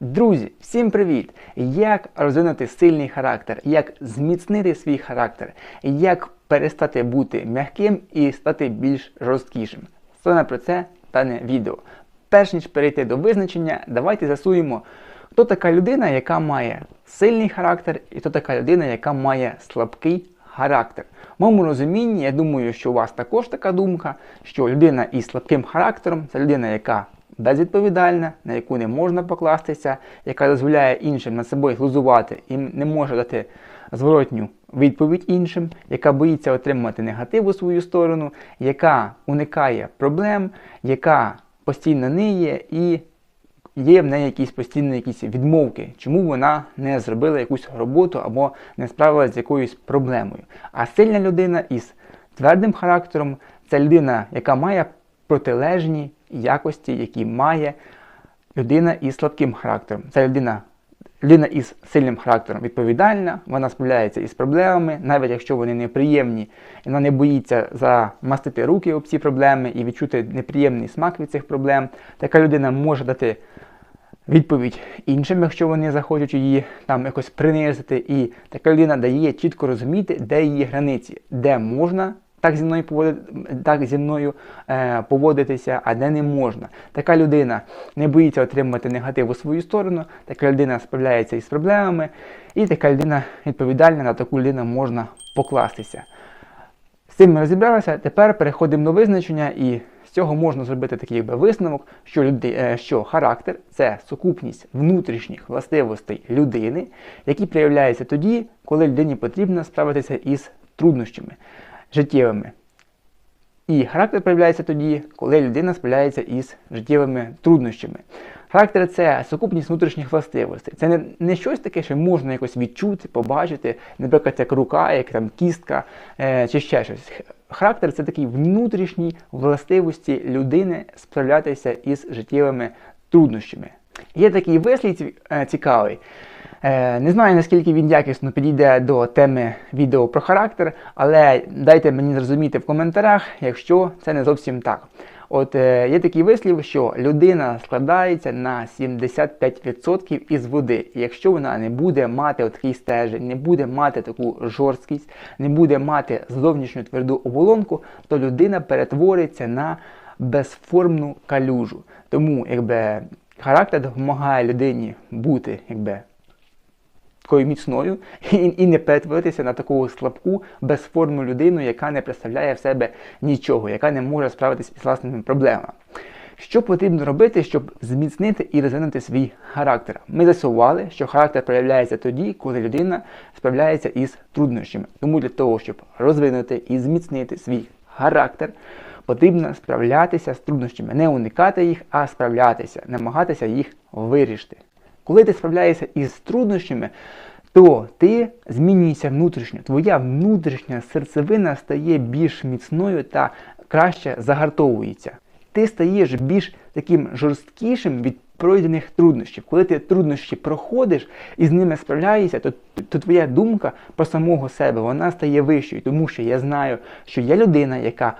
Друзі, всім привіт! Як розвинути сильний характер, як зміцнити свій характер, як перестати бути м'яким і стати більш жорсткішим. Саме про це дане відео. Перш ніж перейти до визначення, давайте засуємо, хто така людина, яка має сильний характер, і хто така людина, яка має слабкий характер. В моєму розумінні, я думаю, що у вас також така думка, що людина із слабким характером це людина, яка безвідповідальна, на яку не можна покластися, яка дозволяє іншим над собою глузувати і не може дати зворотню відповідь іншим, яка боїться отримати негатив у свою сторону, яка уникає проблем, яка постійно ниє і є в неї якісь постійні якісь відмовки, чому вона не зробила якусь роботу або не справилася з якоюсь проблемою. А сильна людина із твердим характером це людина, яка має протилежні якості, які має людина із слабким характером. Це людина. Людина із сильним характером відповідальна, вона справляється із проблемами, навіть якщо вони неприємні, і вона не боїться замастити руки об ці проблеми і відчути неприємний смак від цих проблем. Така людина може дати відповідь іншим, якщо вони захочуть її там якось принизити. І така людина дає чітко розуміти, де її границі, де можна так зі мною поводити, так зі мною е, поводитися, а де не можна. Така людина не боїться отримати негатив у свою сторону, така людина справляється із проблемами, і така людина відповідальна, на таку людину можна покластися. З цим ми розібралися. Тепер переходимо до визначення, і з цього можна зробити такий якби, висновок, що люди, е, що характер це сукупність внутрішніх властивостей людини, які проявляються тоді, коли людині потрібно справитися із труднощами життєвими. І характер проявляється тоді, коли людина справляється із життєвими труднощами. Характер це сукупність внутрішніх властивостей. Це не не щось таке, що можна якось відчути, побачити, наприклад, як рука, як там кістка е, чи ще щось. Характер це такі внутрішні властивості людини справлятися із життєвими труднощами. Є такий вислід е, цікавий. Е, не знаю, наскільки він якісно підійде до теми відео про характер, але дайте мені зрозуміти в коментарях, якщо це не зовсім так. От е, є такий вислів, що людина складається на 75% із води. Якщо вона не буде мати такий стежень, не буде мати таку жорсткість, не буде мати зовнішню тверду оболонку, то людина перетвориться на безформну калюжу. Тому якби характер допомагає людині бути якби такою міцною і, і не перетворитися на таку слабку, безформну людину, яка не представляє в себе нічого, яка не може справитися із власними проблемами. Що потрібно робити, щоб зміцнити і розвинути свій характер? Ми засували, що характер проявляється тоді, коли людина справляється із труднощами. Тому для того, щоб розвинути і зміцнити свій характер, потрібно справлятися з труднощами, не уникати їх, а справлятися, намагатися їх вирішити. Коли ти справляєшся із труднощами, то ти змінюєшся внутрішньо. Твоя внутрішня серцевина стає більш міцною та краще загартовується. Ти стаєш більш таким жорсткішим від пройдених труднощів. Коли ти труднощі проходиш і з ними справляєшся, то, то твоя думка про самого себе вона стає вищою, тому що я знаю, що є людина, яка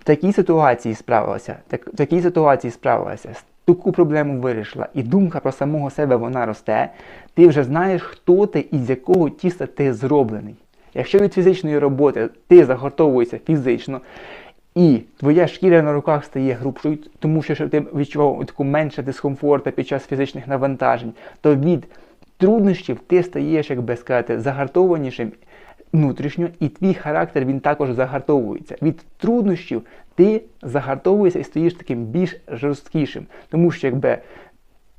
в такій ситуації справилася, так, в такій ситуації справилася таку проблему вирішила, і думка про самого себе вона росте, ти вже знаєш, хто ти і з якого тіста ти зроблений. Якщо від фізичної роботи ти загортовуєшся фізично, і твоя шкіра на руках стає грубшою, тому що ти відчував таку менше дискомфорту під час фізичних навантажень, то від труднощів ти стаєш, як би сказати, загартованішим внутрішньо, і твій характер він також загартовується. Від труднощів ти загартовуєшся і стоїш таким більш жорсткішим. Тому що якби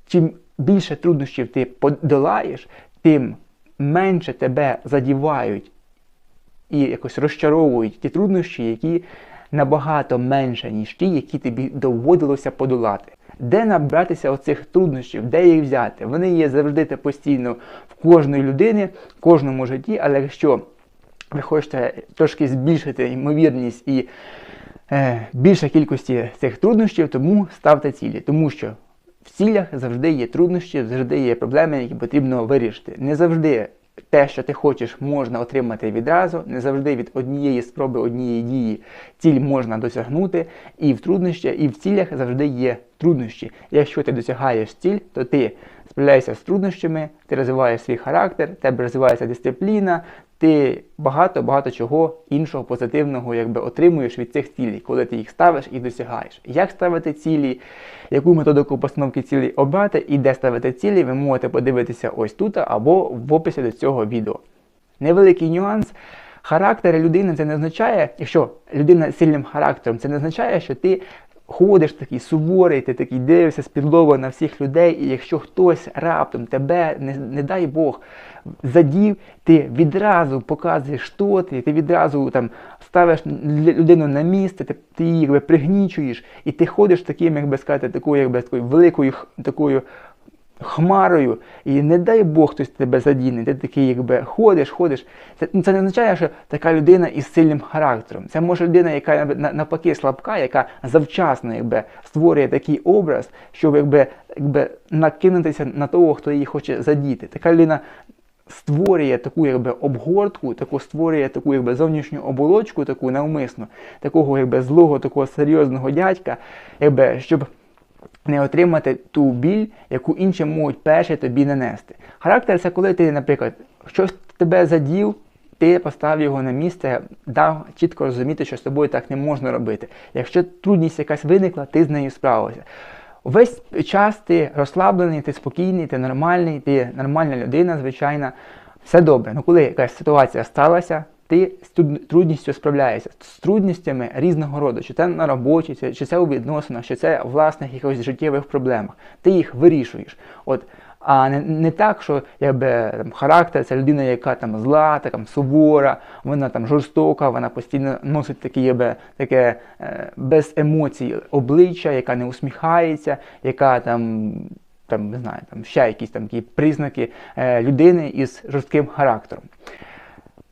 чим більше труднощів ти подолаєш, тим менше тебе задівають і якось розчаровують ті труднощі, які набагато менше, ніж ті, які тобі доводилося подолати. Де набратися оцих труднощів, де їх взяти? Вони є завжди та постійно в кожної людини, в кожному житті, але якщо ви хочете трошки збільшити ймовірність і е, більше кількості цих труднощів, тому ставте цілі. Тому що в цілях завжди є труднощі, завжди є проблеми, які потрібно вирішити. Не завжди те, що ти хочеш, можна отримати відразу, не завжди від однієї спроби, однієї дії ціль можна досягнути. І в труднощі, і в цілях завжди є труднощі. Якщо ти досягаєш ціль, то ти справляєшся з труднощами, ти розвиваєш свій характер, тебе розвивається дисципліна, ти багато-багато чого іншого позитивного якби, отримуєш від цих цілей, коли ти їх ставиш і досягаєш. Як ставити цілі, яку методику постановки цілей обрати і де ставити цілі, ви можете подивитися ось тут або в описі до цього відео. Невеликий нюанс. Характер людини це не означає, якщо людина з сильним характером, це не означає, що ти ходиш такий суворий, ти такий дивишся спідлово на всіх людей, і якщо хтось раптом тебе, не, не дай Бог, задів, ти відразу показуєш, що ти, ти відразу там ставиш людину на місце, ти, ти її якби пригнічуєш, і ти ходиш таким, як би сказати, такою, якби такою великою такою хмарою, і не дай Бог хтось тебе задіне, ти такий, якби ходиш, ходиш. Це ну, це не означає, що така людина із сильним характером. Це може людина, яка навпаки слабка, яка завчасно якби, створює такий образ, щоб якби, якби накинутися на того, хто її хоче задіти. Така людина. Створює таку якби обгортку, таку створює таку якби зовнішню оболочку, таку навмисно, такого якби злого, такого серйозного дядька, якби щоб не отримати ту біль, яку інші можуть перші тобі нанести. Характер це коли ти, наприклад, щось тебе задів, ти поставив його на місце, дав чітко розуміти, що з тобою так не можна робити. Якщо трудність якась виникла, ти з нею справився. Весь час ти розслаблений, ти спокійний, ти нормальний, ти нормальна людина, звичайна, все добре. Ну коли якась ситуація сталася, ти з трудністю справляєшся з трудністями різного роду, чи це на роботі, чи це у відносинах, чи це в власних якихось життєвих проблемах. Ти їх вирішуєш. От, а не не так, що якби, там, характер це людина, яка там зла, така, сувора, вона там жорстока, вона постійно носить такі, якби, таке е, без емоцій обличчя, яка не усміхається, яка там. Там, не знаю, там ще якісь там такі признаки е, людини із жорстким характером.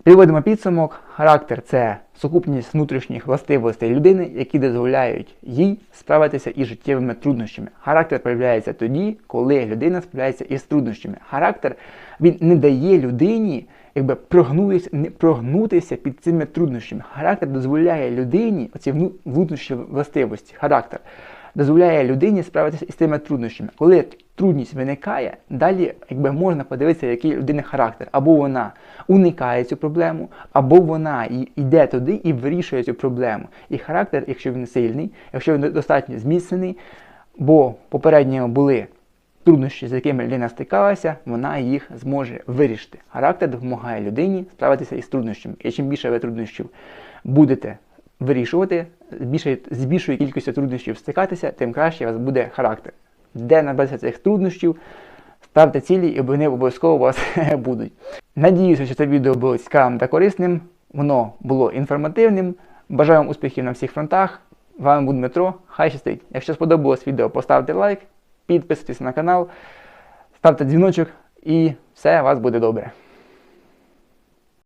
Підводимо підсумок, характер це сукупність внутрішніх властивостей людини, які дозволяють їй справитися із життєвими труднощами. Характер проявляється тоді, коли людина справляється із труднощами. Характер він не дає людині якби прогнутися, не прогнутися під цими труднощами. Характер дозволяє людині, оці внутрішні властивості, характер дозволяє людині справитися із тими труднощами. Коли трудність виникає, далі якби можна подивитися, який людини характер. Або вона уникає цю проблему, або вона йде туди і вирішує цю проблему. І характер, якщо він сильний, якщо він достатньо зміцнений, бо попередньо були труднощі, з якими людина стикалася, вона їх зможе вирішити. Характер допомагає людині справитися із труднощами. І чим більше ви труднощів будете вирішувати, з більшою кількістю труднощів стикатися, тим краще у вас буде характер. Де набратися цих труднощів, ставте цілі і вони обов'язково у вас будуть. Надіюся, що це відео було цікавим та корисним, воно було інформативним. Бажаю вам успіхів на всіх фронтах. Вам був Дмитро, хай щастить. Якщо сподобалось відео, поставте лайк, підписуйтесь на канал, ставте дзвіночок і все у вас буде добре.